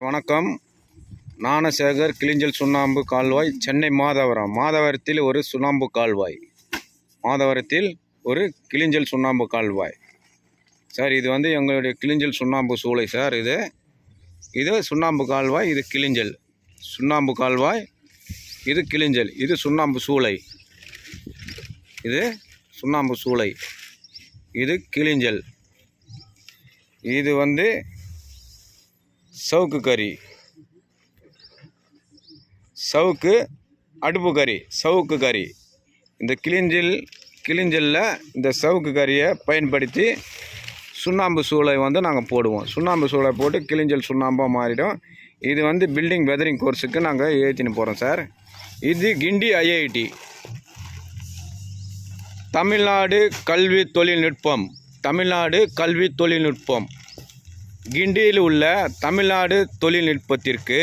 வணக்கம். ஞானசேகர் கிளிஞ்சல் சுண்ணாம்பு கால்வாய் சென்னை மாதவரம். மாதவரத்தில் ஒரு சுண்ணாம்பு கால்வாய். மாதவரத்தில் ஒரு கிளிஞ்சல் சுண்ணாம்பு கால்வாய். சார் இது வந்து எங்களுடைய கிளிஞ்சல் சுண்ணாம்பு சூளை சார் இது. இது சுண்ணாம்பு கால்வாய் இது கிளிஞ்சல். சுண்ணாம்பு கால்வாய் இது கிளிஞ்சல். இது சுண்ணாம்பு சூளை. இது சுண்ணாம்பு சூளை. இது கிளிஞ்சல். இது வந்து சவுக்கு கறி. சவுக்கு அடுப்பு கறி சவுக்கு கறி. இந்த கிளிஞ்சில் கிளிஞ்சலில் இந்த சவுக்கு கறியை பயன்படுத்தி சுண்ணாம்பு சூளை வந்து நாங்கள் போடுவோம். சுண்ணாம்பு சூளை போட்டு கிளிஞ்சல் சுண்ணாம்பாக மாறிடும். இது வந்து பில்டிங் வெதரிங் கோர்ஸுக்கு நாங்கள் ஏற்றின்னு போகிறோம் சார். இது கிண்டி ஐஐடி தமிழ்நாடு கல்வி தொழில்நுட்பம். தமிழ்நாடு கல்வி தொழில்நுட்பம். கிண்டியில் உள்ள தமிழ்நாடு தொழில்நுட்பத்திற்கு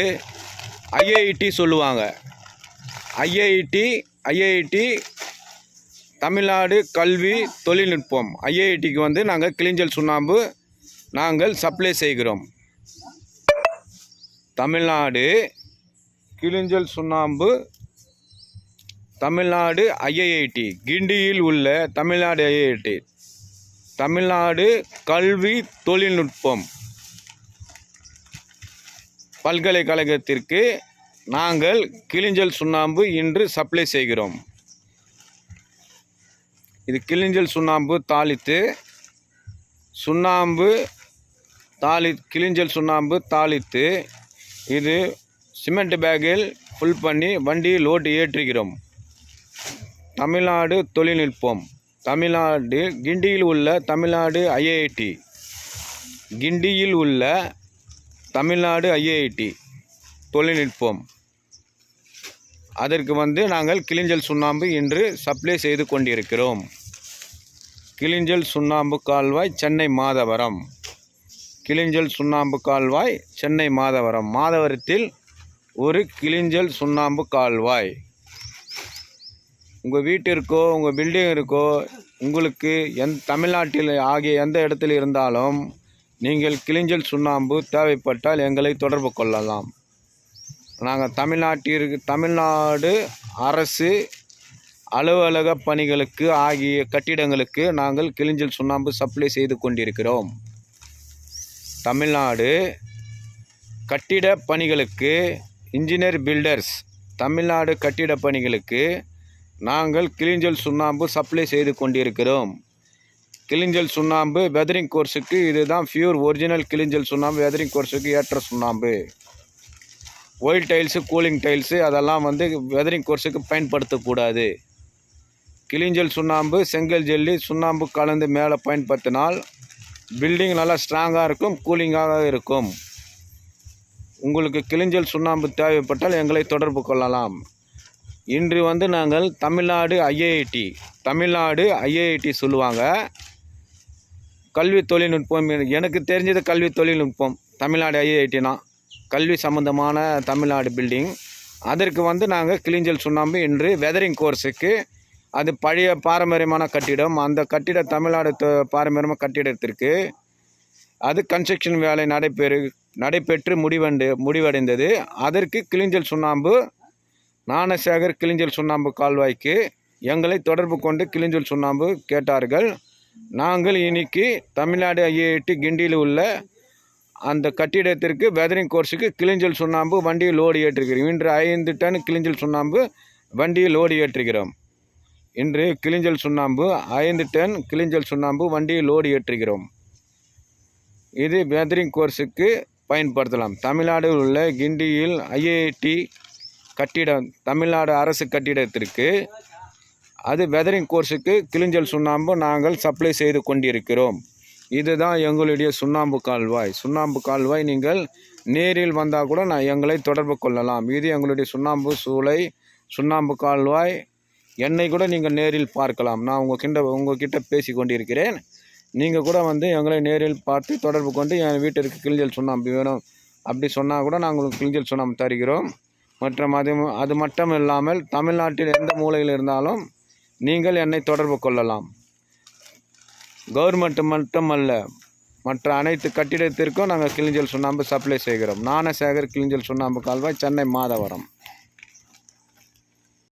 ஐஐடி சொல்லுவாங்க. ஐஐடி ஐஐடி தமிழ்நாடு கல்வி தொழில்நுட்பம். ஐஐடிக்கு வந்து நாங்கள் கிளிஞ்சல் சுண்ணாம்பு நாங்கள் சப்ளை செய்கிறோம். தமிழ்நாடு கிளிஞ்சல் சுண்ணாம்பு தமிழ்நாடு ஐஐடி கிண்டியில் உள்ள தமிழ்நாடு ஐஐடி தமிழ்நாடு கல்வி தொழில்நுட்பம். பல்கலைக்கழகத்திற்கு நாங்கள் கிளிஞ்சல் சுண்ணாம்பு இன்று சப்ளை செய்கிறோம். இது கிளிஞ்சல் சுண்ணாம்பு தாளித்து சுண்ணாம்பு தாளி கிளிஞ்சல் சுண்ணாம்பு தாளித்து இது சிமெண்ட் பேக்கில் ஃபுல் பண்ணி வண்டியில் ஓட்டு ஏற்றுகிறோம். தமிழ்நாடு தொழில்நுட்பம். தமிழ்நாடு கிண்டியில் உள்ள தமிழ்நாடு ஐஐடி கிண்டியில் உள்ள தமிழ்நாடு ஐஐடி தொழில்நுட்பம். அதற்கு வந்து நாங்கள் கிளிஞ்சல் சுண்ணாம்பு இன்று சப்ளை செய்து கொண்டிருக்கிறோம். கிளிஞ்சல் சுண்ணாம்பு கால்வாய் சென்னை மாதவரம். கிளிஞ்சல் சுண்ணாம்பு கால்வாய் சென்னை மாதவரம். மாதவரத்தில் ஒரு கிளிஞ்சல் சுண்ணாம்பு கால்வாய். உங்கள் வீட்டிற்கோ உங்கள் பில்டிங் இருக்கோ உங்களுக்கு எந் தமிழ்நாட்டில் ஆகிய எந்த இடத்தில் இருந்தாலும் நீங்கள் கிளிஞ்சல் சுண்ணாம்பு தேவைப்பட்டால் எங்களை தொடர்பு கொள்ளலாம். நாங்கள் தமிழ்நாட்டிற்கு தமிழ்நாடு அரசு அலுவலக பணிகளுக்கு ஆகிய கட்டிடங்களுக்கு நாங்கள் கிளிஞ்சல் சுண்ணாம்பு சப்ளை செய்து கொண்டிருக்கிறோம். தமிழ்நாடு கட்டிட பணிகளுக்கு இன்ஜினியர் பில்டர்ஸ் தமிழ்நாடு கட்டிட பணிகளுக்கு நாங்கள் கிளிஞ்சல் சுண்ணாம்பு சப்ளை செய்து கொண்டிருக்கிறோம். கிளிஞ்சல் சுண்ணாம்பு வெதரிங் கோர்ஸுக்கு இதுதான் ஃபியூர் ஒரிஜினல் கிளிஞ்சல் சுண்ணாம்பு வெதரிங் கோர்ஸுக்கு ஏற்ற சுண்ணாம்பு. ஒயில் டைல்ஸு கூலிங் டைல்ஸு அதெல்லாம் வந்து வெதரிங் கோர்ஸுக்கு பயன்படுத்தக்கூடாது. கிளிஞ்சல் சுண்ணாம்பு செங்கல் ஜெல்லி சுண்ணாம்பு கலந்து மேலே பயன்படுத்தினால் பில்டிங் நல்லா ஸ்ட்ராங்காக இருக்கும் கூலிங்காக இருக்கும். உங்களுக்கு கிளிஞ்சல் சுண்ணாம்பு தேவைப்பட்டால் எங்களை தொடர்பு கொள்ளலாம். இன்று வந்து நாங்கள் தமிழ்நாடு ஐஐடி தமிழ்நாடு ஐஐடி சொல்லுவாங்க. கல்வி தொழில்நுட்பம் எனக்கு தெரிஞ்சது கல்வி தொழில்நுட்பம். தமிழ்நாடு ஐஐடினா கல்வி சம்மந்தமான தமிழ்நாடு பில்டிங் அதற்கு வந்து நாங்கள் கிளிஞ்சல் சுண்ணாம்பு இன்று வெதரிங் கோர்ஸுக்கு அது பழைய பாரம்பரியமான கட்டிடம். அந்த கட்டிட தமிழ்நாடு பாரம்பரியமாக பாரம்பரியமான கட்டிடத்திற்கு அது கன்ஸ்ட்ரக்ஷன் வேலை நடைபெறு நடைபெற்று முடிவண்டு முடிவடைந்தது. அதற்கு கிளிஞ்சல் சுண்ணாம்பு ஞானசேகர் கிளிஞ்சல் சுண்ணாம்பு கால்வாய்க்கு எங்களை தொடர்பு கொண்டு கிளிஞ்சல் சுண்ணாம்பு கேட்டார்கள். நாங்கள் இன்னைக்கு தமிழ்நாடு ஐஐடி கிண்டியில் உள்ள அந்த கட்டிடத்திற்கு வெதரிங் கோர்ஸுக்கு கிளிஞ்சல் சுண்ணாம்பு வண்டியில் லோடு ஏற்றுகிறோம் இன்று ஐந்து டன் கிளிஞ்சல் சுண்ணாம்பு வண்டியில் லோடு ஏற்றுகிறோம் இன்று கிளிஞ்சல் சுண்ணாம்பு ஐந்து டன் கிளிஞ்சல் சுண்ணாம்பு வண்டியில் லோடு ஏற்றுகிறோம் இது வெதரிங் கோர்ஸுக்கு பயன்படுத்தலாம். தமிழ்நாடு உள்ள கிண்டியில் ஐஐடி கட்டிடம் தமிழ்நாடு அரசு கட்டிடத்திற்கு அது வெதரிங் கோர்ஸுக்கு கிளிஞ்சல் சுண்ணாம்பு நாங்கள் சப்ளை செய்து கொண்டிருக்கிறோம். இதுதான் எங்களுடைய சுண்ணாம்பு கால்வாய். சுண்ணாம்பு கால்வாய் நீங்கள் நேரில் வந்தால் கூட நான் எங்களை தொடர்பு கொள்ளலாம். இது எங்களுடைய சுண்ணாம்பு சூளை சுண்ணாம்பு கால்வாய். என்னை கூட நீங்கள் நேரில் பார்க்கலாம். நான் உங்ககிட்ட உங்ககிட்ட பேசி கொண்டிருக்கிறேன். நீங்கள் கூட வந்து எங்களை நேரில் பார்த்து தொடர்பு கொண்டு என் வீட்டிற்கு கிளிஞ்சல் சுண்ணாம்பு வேணும். அப்படி சொன்னால் கூட நாங்கள் உங்களுக்கு கிளிஞ்சல் சுண்ணாம்பு தருகிறோம். மற்றும் அது அது மட்டும் இல்லாமல் தமிழ்நாட்டில் எந்த மூலையில் இருந்தாலும் நீங்கள் என்னை தொடர்பு கொள்ளலாம். கவர்மெண்ட் மட்டுமல்ல மற்ற அனைத்து கட்டிடத்திற்கும் நாங்கள் கிளிஞ்சல் சுண்ணாம்பு சப்ளை செய்கிறோம். ஞானசேகர் கிளிஞ்சல் சுண்ணாம்பு கால்வாய் சென்னை மாதவரம்.